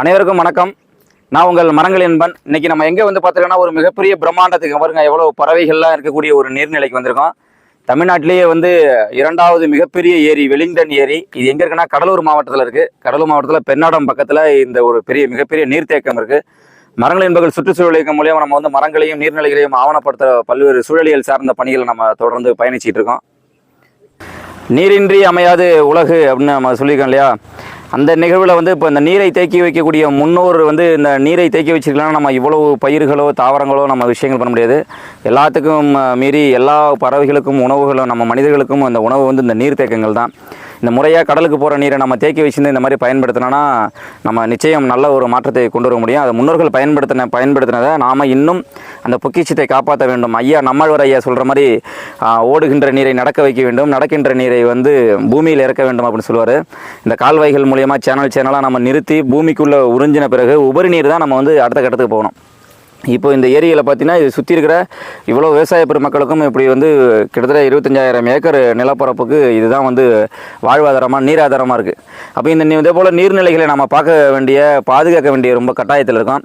அனைவருக்கும் வணக்கம். நான் உங்கள் மரங்கள் என்பன். இன்னைக்கு நம்ம எங்கே வந்து பார்த்துருக்கோன்னா ஒரு மிகப்பெரிய பிரம்மாண்டத்துக்கு பாருங்க எவ்வளோ பறவைகள்லாம் இருக்கக்கூடிய ஒரு நீர்நிலைக்கு வந்திருக்கோம். தமிழ்நாட்டிலேயே வந்து இரண்டாவது மிகப்பெரிய ஏரி வெலிங்டன் ஏரி. இது எங்கே இருக்குன்னா கடலூர் மாவட்டத்தில் இருக்குது கடலூர் மாவட்டத்தில் பெண்ணாடம் பக்கத்தில் இந்த ஒரு பெரிய மிகப்பெரிய நீர்த்தேக்கம் இருக்குது மரங்கள் என்பது சுற்றுச்சூழல் இயக்கம் மூலியமாக நம்ம வந்து மரங்களையும் நீர்நிலைகளையும் ஆவணப்படுத்த பல்வேறு சூழலியல் சார்ந்த பணிகளை நம்ம தொடர்ந்து பயணிச்சிட்டு இருக்கோம். நீரின்றி அமையாது உலகு அப்படின்னு நம்ம சொல்லியிருக்கோம் இல்லையா? அந்த நிகழ்வில் வந்து இப்போ இந்த நீரை தேக்கி வைக்கக்கூடிய முன்னோர் வந்து இந்த நீரை தேக்கி வச்சிருக்கலாம் நம்ம இவ்வளவு பயிர்களோ தாவரங்களோ நம்ம விஷயங்கள் பண்ண முடியாது. எல்லாத்துக்கும் மீறி எல்லா பறவைகளுக்கும் உணவுகளும் நம்ம மனிதர்களுக்கும் அந்த உணவு வந்து இந்த நீர்த்தேக்கங்கள் தான். இந்த முறையாக கடலுக்கு போகிற நீரை நம்ம தேக்கி வச்சுருந்து இந்த மாதிரி பயன்படுத்தினோன்னா நம்ம நிச்சயம் நல்ல ஒரு மாற்றத்தை கொண்டு வர முடியும். அதை முன்னோர்கள் பயன்படுத்தின பயன்படுத்தினதை நாம் இன்னும் அந்த பொக்கிஷத்தை காப்பாற்ற வேண்டும். ஐயா நம்மாழ்வார் ஐயா சொல்கிற மாதிரி ஓடுகின்ற நீரை நடக்க வைக்க வேண்டும். நடக்கின்ற நீரை வந்து பூமியில் இறக்க வேண்டும் அப்படின்னு சொல்லுவார். இந்த கால்வாய்கள் மூலியமாக சேனல் சேனலாக நம்ம நிறுத்தி பூமிக்குள்ளே உறிஞ்சின பிறகு உபரி நீர் தான் நம்ம வந்து அடுத்த கட்டத்துக்கு போகணும். இப்போ இந்த ஏரியில் பார்த்தீங்கன்னா இது சுற்றி இருக்கிற இவ்வளோ விவசாய பெருமக்களுக்கும் இப்படி வந்து கிட்டத்தட்ட இருபத்தஞ்சாயிரம் ஏக்கர் நிலப்பரப்புக்கு இதுதான் வந்து வாழ்வாதாரமாக நீராதாரமாக இருக்குது அப்போ இந்த இதே போல் நீர்நிலைகளை நம்ம பார்க்க வேண்டிய பாதுகாக்க வேண்டிய ரொம்ப கட்டாயத்தில் இருக்கோம்.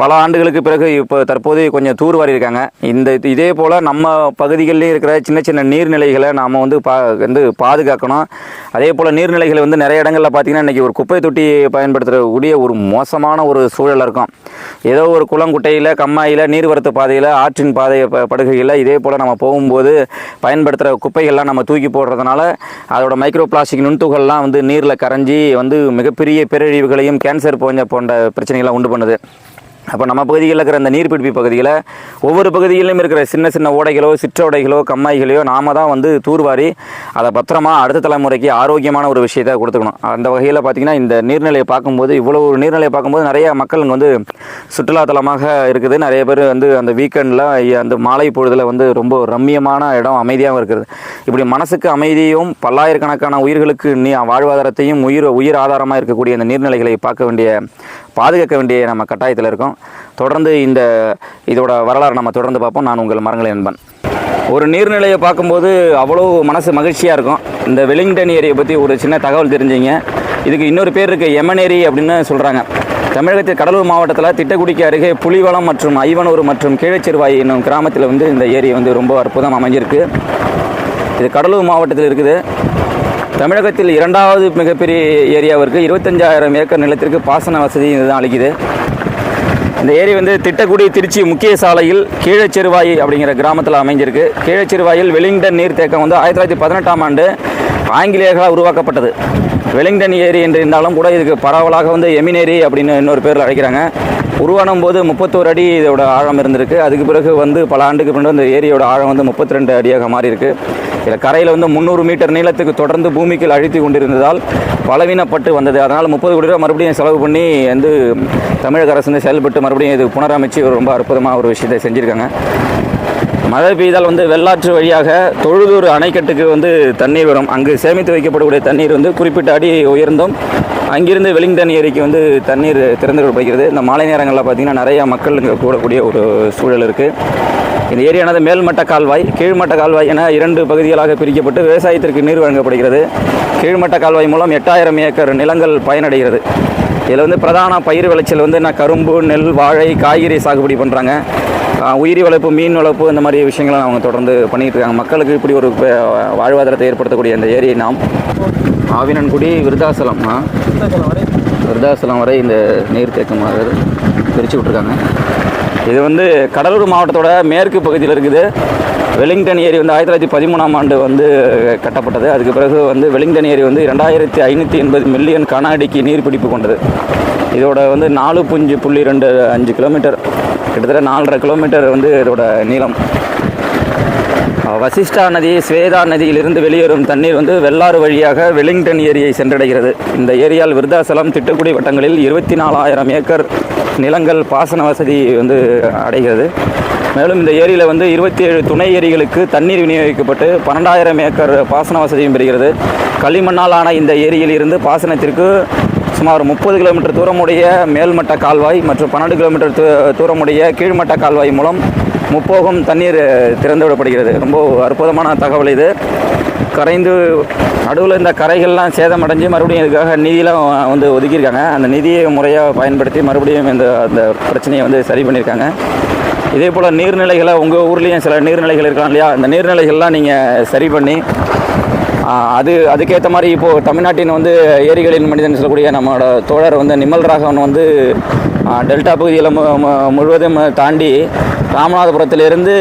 பல ஆண்டுகளுக்கு பிறகு இப்போ தற்போது கொஞ்சம் தூர்வாரி இருக்காங்க. இந்த இதே போல் நம்ம பகுதிகளிலே இருக்கிற சின்ன சின்ன நீர்நிலைகளை நாம் வந்து பா வந்து பாதுகாக்கணும். அதே போல் நீர்நிலைகளை வந்து நிறைய இடங்களில் பார்த்தீங்கன்னா இன்றைக்கி ஒரு குப்பை தொட்டி பயன்படுத்துகிறக்கூடிய ஒரு மோசமான ஒரு சூழல் இருக்கும். ஏதோ ஒரு குளங்குட்டை குளங்குட்டையில் கம்மாயில் நீர்வரத்து பாதையில் ஆற்றின் பாதை படுகையில் இதே போல் நம்ம போகும்போது பயன்படுத்துகிற குப்பைகள்லாம் நம்ம தூக்கி போடுறதுனால அதோட மைக்ரோ பிளாஸ்டிக் நுண்துகள்லாம் வந்து நீரில் கரைஞ்சி வந்து மிகப்பெரிய பேரழிவுகளையும் கேன்சர் போன்ற போன்ற பிரச்சனைகளை உண்டு பண்ணுது. அப்போ நம்ம பகுதியில் இருக்கிற அந்த நீர்பிடிப்பு பகுதியில் ஒவ்வொரு பகுதியிலும் இருக்கிற சின்ன சின்ன ஓடைகளோ சிற்றோடைகளோ கம்மாய்களையோ நாம தான் வந்து தூர்வாரி அதை பத்திரமா அடுத்த தலைமுறைக்கு ஆரோக்கியமான ஒரு விஷயத்தை கொடுத்துக்கணும். அந்த வகையில் பார்த்திங்கன்னா இந்த நீர்நிலையை பார்க்கும்போது இவ்வளோ ஒரு நீர்நிலையை பார்க்கும்போது நிறைய மக்கள் வந்து சுற்றுலாத்தலமாக இருக்குது. நிறைய பேர் வந்து அந்த வீக்கெண்டில் அந்த மாலை பொழுதில் வந்து ரொம்ப ரம்மியமான இடம் அமைதியாகவும் இருக்கிறது இப்படி மனசுக்கு அமைதியும் பல்லாயிரக்கணக்கான உயிர்களுக்கு நீ வாழ்வாதாரத்தையும் உயிர் உயிர் ஆதாரமாக இருக்கக்கூடிய இந்த நீர்நிலைகளை பார்க்க வேண்டிய பாதுகாக்க வேண்டிய நம்ம கட்டாயத்தில் இருக்கோம். தொடர்ந்து இந்த இதோட வரலாறு நம்ம தொடர்ந்து பார்ப்போம். நான் உங்கள் மரங்களை நண்பன். ஒரு நீர்நிலையை பார்க்கும்போது அவ்வளோ மனசு மகிழ்ச்சியாக இருக்கும். இந்த வெலிங்டன் ஏரியை பற்றி ஒரு சின்ன தகவல் தெரிஞ்சிங்க. இதுக்கு இன்னொரு பேர் இருக்குது எமனேரி அப்படின்னு சொல்கிறாங்க தமிழகத்தில் கடலூர் மாவட்டத்தில் திட்டக்குடிக்கு அருகே புலிவளம் மற்றும் ஐவனூர் மற்றும் கீழச்சிறுவாய் என்னும் கிராமத்தில் வந்து இந்த ஏரி வந்து ரொம்ப அற்புதம் அமைஞ்சிருக்கு. இது கடலூர் மாவட்டத்தில் இருக்குது. தமிழகத்தில் இரண்டாவது மிகப்பெரிய ஏரியாவிற்கு இருபத்தஞ்சாயிரம் ஏக்கர் நிலத்திற்கு பாசன வசதி இதுதான் அளிக்குது. இந்த ஏரி வந்து திட்டக்குடி திருச்சி முக்கிய சாலையில் கீழச்சிறுவாய் அப்படிங்கிற கிராமத்தில் அமைஞ்சிருக்கு. கீழச்சிறுவாயில் வெலிங்டன் நீர்த்தேக்கம் வந்து ஆயிரத்தி தொள்ளாயிரத்தி பதினெட்டாம் ஆண்டு ஆங்கிலேயர்களால் உருவாக்கப்பட்டது. வெலிங்டன் ஏரி என்று இருந்தாலும் கூட இதுக்கு பரவலாக வந்து எமினேரி அப்படின்னு இன்னொரு பேரில் அழைக்கிறாங்க. உருவானும் போது முப்பத்தோரு அடி இதோட ஆழம் இருந்திருக்கு. அதுக்கு பிறகு வந்து பல ஆண்டுக்கு பிறகு இந்த ஏரியோட ஆழம் வந்து முப்பத்தி ரெண்டு அடியாக மாறி இருக்கு இதில் கரையில் வந்து முந்நூறு மீட்டர் நீளத்துக்கு தொடர்ந்து பூமிக்கு அழித்து கொண்டிருந்ததால் பலவீனப்பட்டு வந்தது. அதனால் முப்பது கோடி ரூபா மறுபடியும் செலவு பண்ணி வந்து தமிழக அரசு வந்து செயல்பட்டு மறுபடியும் இது புனரமைச்சு ஒரு ரொம்ப அற்புதமாக ஒரு விஷயத்தை செஞ்சுருக்காங்க. மழை பெய்தால் வந்து வெள்ளாற்று வழியாக தொழுதூர் அணைக்கட்டுக்கு வந்து தண்ணீர் வரும். அங்கு சேமித்து வைக்கப்படக்கூடிய தண்ணீர் வந்து குறிப்பிட்ட அடி உயர்ந்தும் அங்கிருந்து வெலிங்டன் ஏரிக்கு வந்து தண்ணீர் திறந்து விடப்படுகிறது இந்த மாலை நேரங்களில் பார்த்திங்கன்னா நிறையா மக்கள் இங்கே கூடக்கூடிய ஒரு சூழல் இருக்குது இந்த ஏரியானது மேல்மட்ட கால்வாய் கீழ்மட்ட கால்வாய் என இரண்டு பகுதிகளாக பிரிக்கப்பட்டு விவசாயத்திற்கு நீர் வழங்கப்படுகிறது. கீழ்மட்ட கால்வாய் மூலம் எட்டாயிரம் ஏக்கர் நிலங்கள் பயனடைகிறது. இதில் வந்து பிரதான பயிர் விளைச்சல் வந்து நான் கரும்பு நெல் வாழை காய்கறி சாகுபடி பண்ணுறாங்க உயிரி வளர்ப்பு மீன் வளர்ப்பு இந்த மாதிரி விஷயங்களை அவங்க தொடர்ந்து பண்ணிகிட்டு இருக்காங்க. மக்களுக்கு இப்படி ஒரு வாழ்வாதாரத்தை ஏற்படுத்தக்கூடிய இந்த ஏரியை நாம் ஆவினன்குடி விருதாசலம் விருதாசலம் வரை இந்த நீர்த்தேக்கமாக பிரித்து விட்ருக்காங்க இது வந்து கடலூர் மாவட்டத்தோட மேற்கு பகுதியில் இருக்குது. வெலிங்டன் ஏரி வந்து ஆயிரத்தி தொள்ளாயிரத்தி பதிமூணாம் ஆண்டு வந்து கட்டப்பட்டது. அதுக்கு பிறகு வந்து வெலிங்டன் ஏரி வந்து ரெண்டாயிரத்தி ஐநூற்றி எண்பது மில்லியன் கன அடிக்கு நீர்பிடிப்பு கொண்டது. இதோட வந்து நாலு புஞ்சு புள்ளி ரெண்டு அஞ்சு கிலோமீட்டர் கிட்டத்தட்ட நாலரை கிலோமீட்டர் வந்து இதோட நீளம். வசிஷ்டா நதி ஸ்வேதா நதியிலிருந்து வெளியேறும் தண்ணீர் வந்து வெள்ளாறு வழியாக வெலிங்டன் ஏரியை சென்றடைகிறது. இந்த ஏரியால் விருத்தாசலம் திட்டுக்குடி வட்டங்களில் இருபத்தி நாலாயிரம் ஏக்கர் நிலங்கள் பாசன வசதி வந்து அடைகிறது. மேலும் இந்த ஏரியில் வந்து இருபத்தி ஏழு துணை ஏரிகளுக்கு தண்ணீர் விநியோகிக்கப்பட்டு பன்னெண்டாயிரம் ஏக்கர் பாசன வசதியும் பெறுகிறது. களிமண்ணால் ஆன இந்த ஏரியில் இருந்து பாசனத்திற்கு சுமார் முப்பது கிலோமீட்டர் தூரமுடைய மேல்மட்ட கால்வாய் மற்றும் பன்னெண்டு கிலோமீட்டர் தூ தூரமுடைய கீழ்மட்ட கால்வாய் மூலம் முப்போகம் தண்ணீர் திறந்து விடப்படுகிறது. ரொம்ப அற்புதமான தகவல் இது. கரைந்து நடுவில் இந்த கரைகள்லாம் சேதமடைஞ்சு மறுபடியும் இதுக்காக நிதியெலாம் வந்து ஒதுக்கியிருக்காங்க. அந்த நிதியை முறையாக பயன்படுத்தி மறுபடியும் இந்த அந்த பிரச்சனையை வந்து சரி பண்ணியிருக்காங்க. இதே போல் நீர்நிலைகளை உங்கள் ஊர்லேயும் சில நீர்நிலைகள் இருக்கலாம் இல்லையா? அந்த நீர்நிலைகள்லாம் நீங்கள் சரி பண்ணி அது அதுக்கேற்ற மாதிரி இப்போது தமிழ்நாட்டின் வந்து ஏரிகளின் மனிதன் சொல்லக்கூடிய நம்மளோட தோழர் வந்து நிமல் ராகவன் வந்து டெல்டா பகுதியில் மு முழுவதும் தாண்டி ராமநாதபுரத்திலிருந்து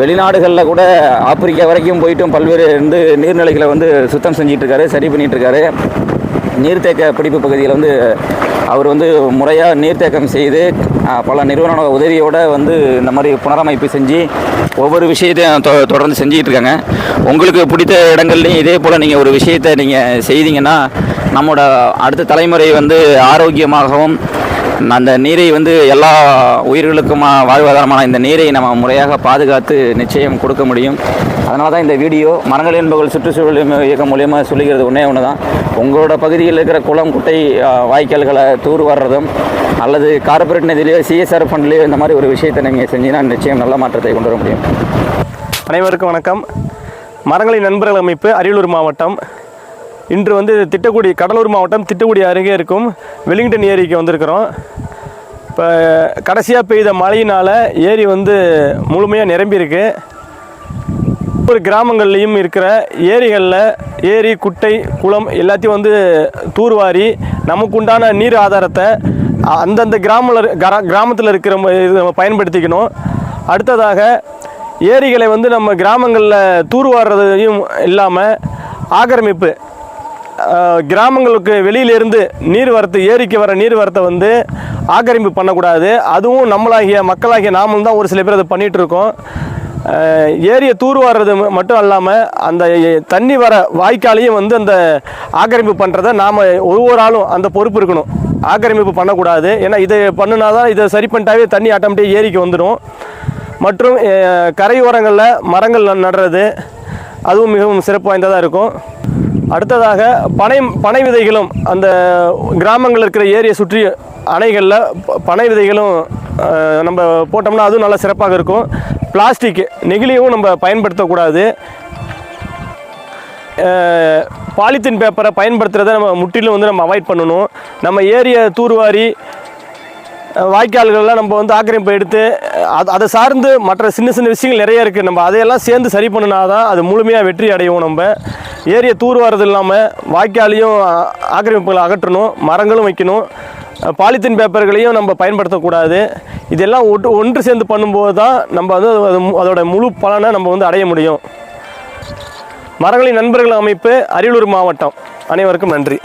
வெளிநாடுகளில் கூட ஆப்பிரிக்கா வரைக்கும் போயிட்டும் பல்வேறு வந்து நீர்நிலைகளை வந்து சுத்தம் செஞ்சிட்ருக்காரு சரி பண்ணிகிட்ருக்காரு நீர்த்தேக்க பிடிப்பு பகுதியில் வந்து அவர் வந்து முறையாக நீர்த்தேக்கம் செய்து பல நிறுவன உதவியோடு வந்து இந்த மாதிரி புனரமைப்பு செஞ்சு ஒவ்வொரு விஷயத்தையும் தொ- தொடர்ந்து செஞ்சுக்கிட்டு இருக்காங்க உங்களுக்கு பிடித்த இடங்கள்லையும் இதே போல் நீங்கள் ஒரு விஷயத்தை நீங்கள் செய்தீங்கன்னா நம்மளோட அடுத்த தலைமுறை வந்து ஆரோக்கியமாகவும் அந்த நீரை வந்து எல்லா உயிர்களுக்குமா வாழ்வாதாரமான இந்த நீரை நம்ம முறையாக பாதுகாத்து நிச்சயம் கொடுக்க முடியும். அதனால தான் இந்த வீடியோ மரங்கள் என்பவர்கள் சுற்றுச்சூழல் இயக்கம் மூலியமாக சொல்லிக்கிறது ஒன்றே ஒன்று தான் உங்களோட பகுதியில் இருக்கிற குளம் குட்டை வாய்க்கால்களை தூர் வர்றதும் அல்லது கார்பரேட் நிதியிலையோ சிஎஸ்ஆர் ஃபண்ட்லேயோ இந்த மாதிரி ஒரு விஷயத்தை நீங்கள் செஞ்சீங்கன்னா நிச்சயம் நல்ல மாற்றத்தை கொண்டு வர முடியும். அனைவருக்கும் வணக்கம். மரங்களின் நண்பர்கள் அமைப்பு அரியலூர் மாவட்டம். இன்று வந்து திட்டக்குடி கடலூர் மாவட்டம் திட்டக்குடி அருகே இருக்கும் வெலிங்டன் ஏரிக்கு வந்திருக்கிறோம். இப்போ கடைசியாக பெய்த மழையினால் ஏரி வந்து முழுமையாக நிரம்பியிருக்கு. ஒவ்வொரு கிராமங்கள்லேயும் இருக்கிற ஏரிகளில் ஏரி குட்டை குளம் எல்லாத்தையும் வந்து தூர்வாரி நமக்குண்டான நீர் ஆதாரத்தை அந்தந்த கிராமில் கிராமத்தில் இருக்கிற இது நம்ம பயன்படுத்திக்கணும். அடுத்ததாக ஏரிகளை வந்து நம்ம கிராமங்களில் தூர்வாடுறதையும் இல்லாமல் ஆக்கிரமிப்பு. கிராமங்களுக்கு வெளியிலிருந்து நீர் வரத்து ஏரிக்கு வர நீர் வரத்தை வந்து ஆக்கிரமிப்பு பண்ணக்கூடாது. அதுவும் நம்மளாகிய மக்களாகிய நாமளும் தான் ஒரு சில பேர் அதை பண்ணிகிட்டு இருக்கோம். ஏரியை தூர்வாடுறது மட்டும் இல்லாமல் அந்த தண்ணி வர வாய்க்காலையும் வந்து அந்த ஆக்கிரமிப்பு பண்ணுறத நாம் ஒவ்வொரு ஆளும் அந்த பொறுப்பு இருக்கணும். ஆக்கிரமிப்பு பண்ணக்கூடாது. ஏன்னா இதை பண்ணுனா தான் இதை சரி பண்ணிட்டாவே தண்ணி ஆட்டோமேட்டிக் ஏரிக்கு வந்துடும். மற்றும் கரையோரங்களில் மரங்கள் நடுறது அதுவும் மிகவும் சிறப்பு வாய்ந்ததாக இருக்கும். அடுத்ததாக பனை பனை விதைகளும் அந்த கிராமங்களில் இருக்கிற ஏரியை சுற்றி அணைகளில் பனை விதைகளும் நம்ம போட்டோம்னா அதுவும் நல்லா சிறப்பாக இருக்கும். பிளாஸ்டிக் நெகிழியும் நம்ம பயன்படுத்தக்கூடாது. பாலித்தீன் பேப்பரை பயன்படுத்துகிறத நம்ம முற்றிலும் வந்து நம்ம அவாய்ட் பண்ணணும். நம்ம ஏரியை தூர்வாரி வாய்க்கால்கள்லாம் நம்ம வந்து ஆக்கிரமிப்பு எடுத்து அது அதை சார்ந்து மற்ற சின்ன சின்ன விஷயங்கள் நிறைய இருக்குது நம்ம அதையெல்லாம் சேர்ந்து சரி பண்ணினா தான் அது முழுமையாக வெற்றி அடையும் நம்ம. ஏரியை தூர்வாரது இல்லாமல் வாய்க்காலையும் ஆக்கிரமிப்புகளை அகற்றணும் மரங்களும் வைக்கணும். பாலித்தீன் பேப்பர்களையும் நம்ம பயன்படுத்தக்கூடாது. இதெல்லாம் ஒட்டு ஒன்று சேர்ந்து பண்ணும்போது தான் நம்ம வந்து அது அதோட முழு பலனை நம்ம வந்து அடைய முடியும். மரங்களின் நண்பர்கள் அமைப்பு அரியலூர் மாவட்டம். அனைவருக்கும் நன்றி.